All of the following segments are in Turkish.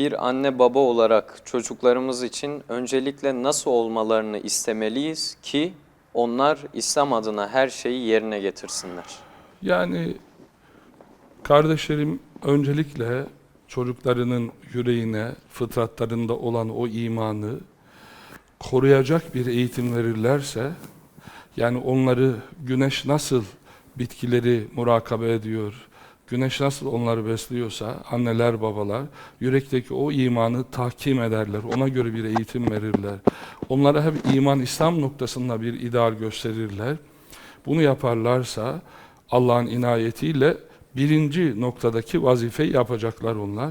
Bir anne baba olarak çocuklarımız için öncelikle nasıl olmalarını istemeliyiz ki onlar İslam adına her şeyi yerine getirsinler. Yani kardeşlerim öncelikle çocuklarının yüreğine, fıtratlarında olan o imanı koruyacak bir eğitim verirlerse, yani onları güneş nasıl bitkileri murakabe ediyor, güneş nasıl onları besliyorsa, anneler babalar yürekteki o imanı tahkim ederler, ona göre bir eğitim verirler. Onlara hep iman İslam noktasında bir ideal gösterirler. Bunu yaparlarsa Allah'ın inayetiyle birinci noktadaki vazifeyi yapacaklar onlar.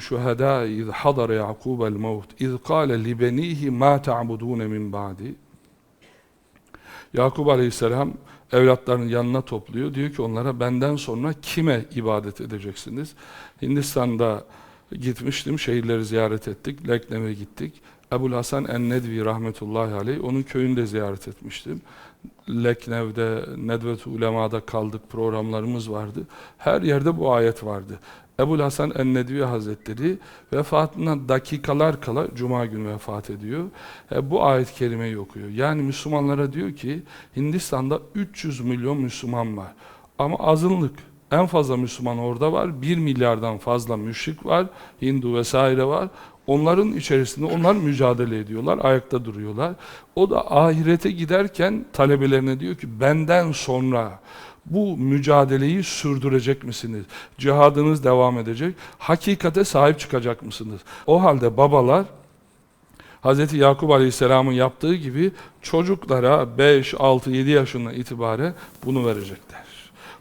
Şuhada iz hadara Yaqub el maut iz kâle li benihi ma ta'budun min ba'di. Yakup Aleyhisselam evlatlarının yanına topluyor. Diyor ki onlara benden sonra kime ibadet edeceksiniz? Hindistan'da gitmiştim, şehirleri ziyaret ettik. Leknev'e gittik. Ebul Hasan en-Nedvi rahmetullahi aleyh onun köyünü de ziyaret etmiştim. Leknev'de, Nedvet-i Ulema'da kaldık, programlarımız vardı. Her yerde bu ayet vardı. Ebul Hasan en-Nedvi Hazretleri vefatına dakikalar kala Cuma günü vefat ediyor. E, bu ayet-i kerimeyi okuyor. Yani Müslümanlara diyor ki Hindistan'da 300 milyon Müslüman var. Ama azınlık. En fazla Müslüman orada var. 1 milyardan fazla müşrik var. Hindu vesaire var. Onların içerisinde onlar mücadele ediyorlar, ayakta duruyorlar. O da ahirete giderken talebelerine diyor ki benden sonra bu mücadeleyi sürdürecek misiniz? Cihadınız devam edecek. Hakikate sahip çıkacak mısınız? O halde babalar Hz. Yakup Aleyhisselam'ın yaptığı gibi çocuklara 5, 6, 7 yaşından itibaren bunu verecekler.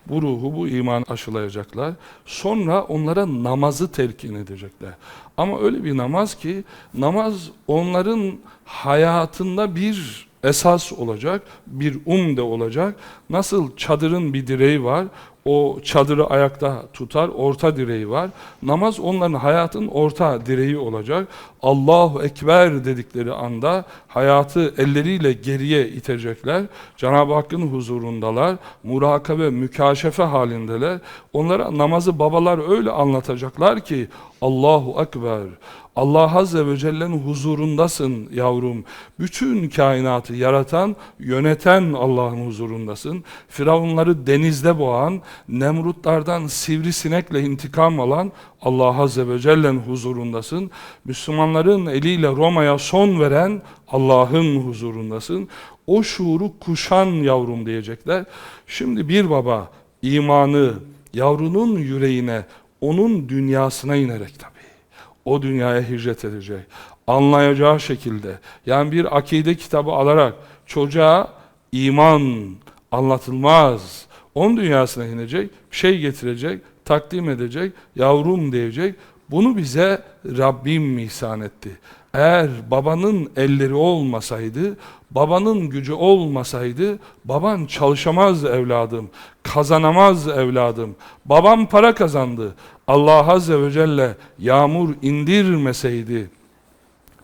Bu ruhu, bu iman aşılayacaklar. Sonra onlara namazı telkin edecekler. Ama öyle bir namaz ki namaz onların hayatında bir esas olacak, bir umde olacak. Nasıl çadırın bir direği var, o çadırı ayakta tutar, orta direği var. Namaz onların hayatın orta direği olacak. Allahu Ekber dedikleri anda hayatı elleriyle geriye itecekler. Cenab-ı Hakk'ın huzurundalar. Murakabe, mükaşefe halindeler. Onlara namazı babalar öyle anlatacaklar ki Allahu Ekber. Allah Azze ve Celle'nin huzurundasın yavrum. Bütün kainatı yaratan, yöneten Allah'ın huzurundasın. Firavunları denizde boğan, Nemrutlardan sivrisinekle intikam alan Allah Azze ve Celle'nin huzurundasın. Müslümanların eliyle Roma'ya son veren Allah'ın huzurundasın. O şuuru kuşan yavrum diyecekler. Şimdi bir baba imanı yavrunun yüreğine, onun dünyasına inerek tabii o dünyaya hicret edecek. Anlayacağı şekilde. Yani bir akide kitabı alarak çocuğa iman anlatılmaz. Onun dünyasına inecek, şey getirecek, takdim edecek, yavrum diyecek. Bunu bize Rabbim ihsan etti. Eğer babanın elleri olmasaydı, babanın gücü olmasaydı, baban çalışamaz evladım, kazanamaz evladım. Babam para kazandı. Allah Azze ve Celle yağmur indirmeseydi,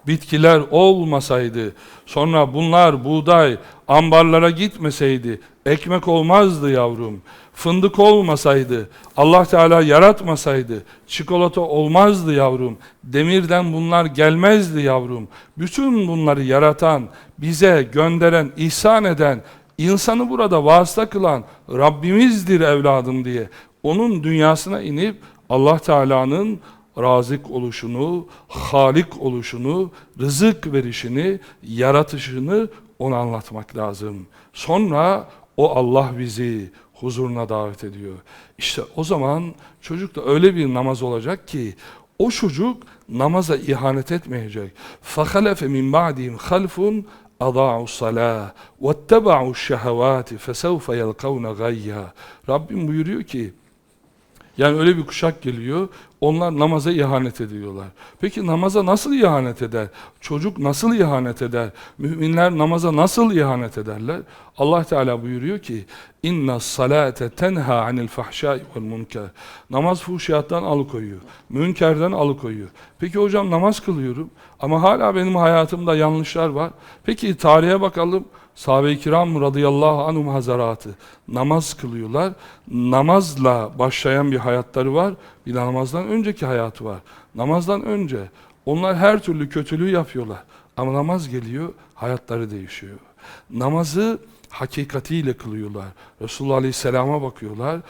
bitkiler olmasaydı, sonra bunlar buğday ambarlara gitmeseydi, ekmek olmazdı yavrum. Fındık olmasaydı, Allah Teala yaratmasaydı, çikolata olmazdı yavrum. Demirden bunlar gelmezdi yavrum. Bütün bunları yaratan, bize gönderen, ihsan eden, insanı burada vasıta kılan Rabbimizdir evladım diye onun dünyasına inip Allah Teala'nın razik oluşunu, halik oluşunu, rızık verişini, yaratışını ona anlatmak lazım. Sonra o Allah bizi huzuruna davet ediyor. İşte o zaman çocukta öyle bir namaz olacak ki o çocuk namaza ihanet etmeyecek. فَخَلَفَ مِنْ بَعْدِهِمْ خَلْفٌ اَضَاعُوا الصَّلَاةِ وَاتَّبَعُوا الشَّهَوَاتِ فَسَوْفَ يَلْقَوْنَ غَيَّا Rabbim buyuruyor ki yani öyle bir kuşak geliyor, onlar namaza ihanet ediyorlar. Peki namaza nasıl ihanet eder? Çocuk nasıl ihanet eder? Müminler namaza nasıl ihanet ederler? Allah Teala buyuruyor ki, inna salate tenha anil fahşai vel münker. Namaz fuhşiyattan alıkoyuyor, münkerden alıkoyuyor. Peki hocam namaz kılıyorum ama hala benim hayatımda yanlışlar var. Peki tarihe bakalım. Sahabe-i kiram radıyallahu anhum hazaratı namaz kılıyorlar. Namazla başlayan bir hayatları var. Bir de namazdan önceki hayatı var. Namazdan önce onlar her türlü kötülüğü yapıyorlar. Ama namaz geliyor, hayatları değişiyor. Namazı hakikatiyle kılıyorlar. Resulullah Aleyhisselam'a bakıyorlar.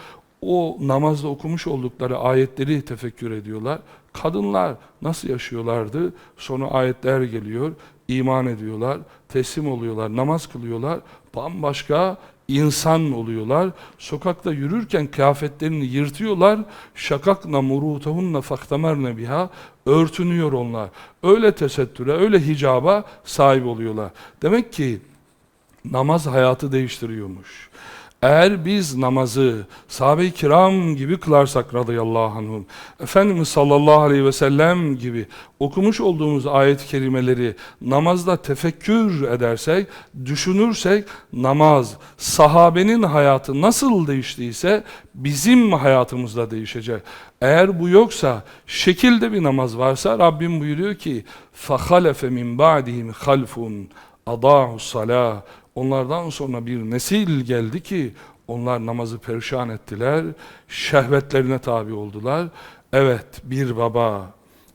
O namazda okumuş oldukları ayetleri tefekkür ediyorlar. Kadınlar nasıl yaşıyorlardı? Sonra ayetler geliyor, iman ediyorlar, teslim oluyorlar, namaz kılıyorlar. Bambaşka insan oluyorlar. Sokakta yürürken kıyafetlerini yırtıyorlar. Şakakna murutahunna faktamarne biha örtünüyor onlar. Öyle tesettüre, öyle hicaba sahip oluyorlar. Demek ki namaz hayatı değiştiriyormuş. Eğer biz namazı sahabe-i kiram gibi kılarsak radıyallahu anhum, Efendimiz sallallahu aleyhi ve sellem gibi okumuş olduğumuz ayet-i kerimeleri namazda tefekkür edersek, düşünürsek namaz, sahabenin hayatı nasıl değiştiyse bizim hayatımızda değişecek. Eğer bu yoksa, şekilde bir namaz varsa Rabbim buyuruyor ki فَخَلَفَ مِنْ بَعْدِهِمْ خَلْفٌ اَضَاعُ الصَّلَاةِ Onlardan sonra bir nesil geldi ki onlar namazı perişan ettiler, şehvetlerine tabi oldular. Evet bir baba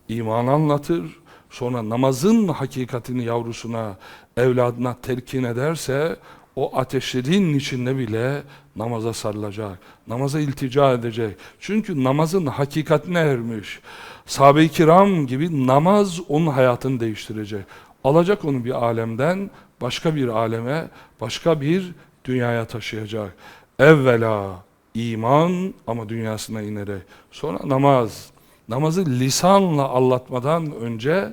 iman anlatır, sonra namazın hakikatini yavrusuna, evladına telkin ederse o ateşlerin içinde bile namaza sarılacak, namaza iltica edecek. Çünkü namazın hakikatine ermiş. Sahabe-i kiram gibi namaz onun hayatını değiştirecek. Alacak onu bir alemden başka bir aleme, başka bir dünyaya taşıyacak. Evvela iman ama dünyasına inerek. Sonra namaz. Namazı lisanla anlatmadan önce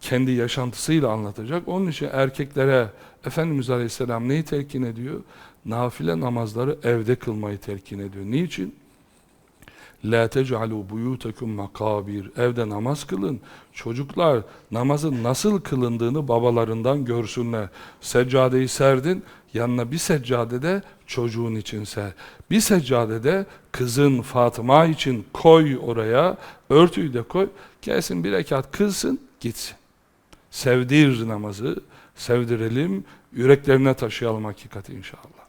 kendi yaşantısıyla anlatacak. Onun için erkeklere Efendimiz Aleyhisselam neyi telkin ediyor? Nafile namazları evde kılmayı telkin ediyor. Niçin? La tec'alu buyutakum makabir. Evde namaz kılın. Çocuklar namazın nasıl kılındığını babalarından görsünler. Seccadeyi serdin, yanına bir seccadede çocuğun için ser. Bir seccadede kızın Fatıma için koy oraya, örtüyü de koy. Gelsin bir rekat kılsın, gitsin. Sevdir namazı, sevdirelim, yüreklerine taşıyalım hakikati inşallah.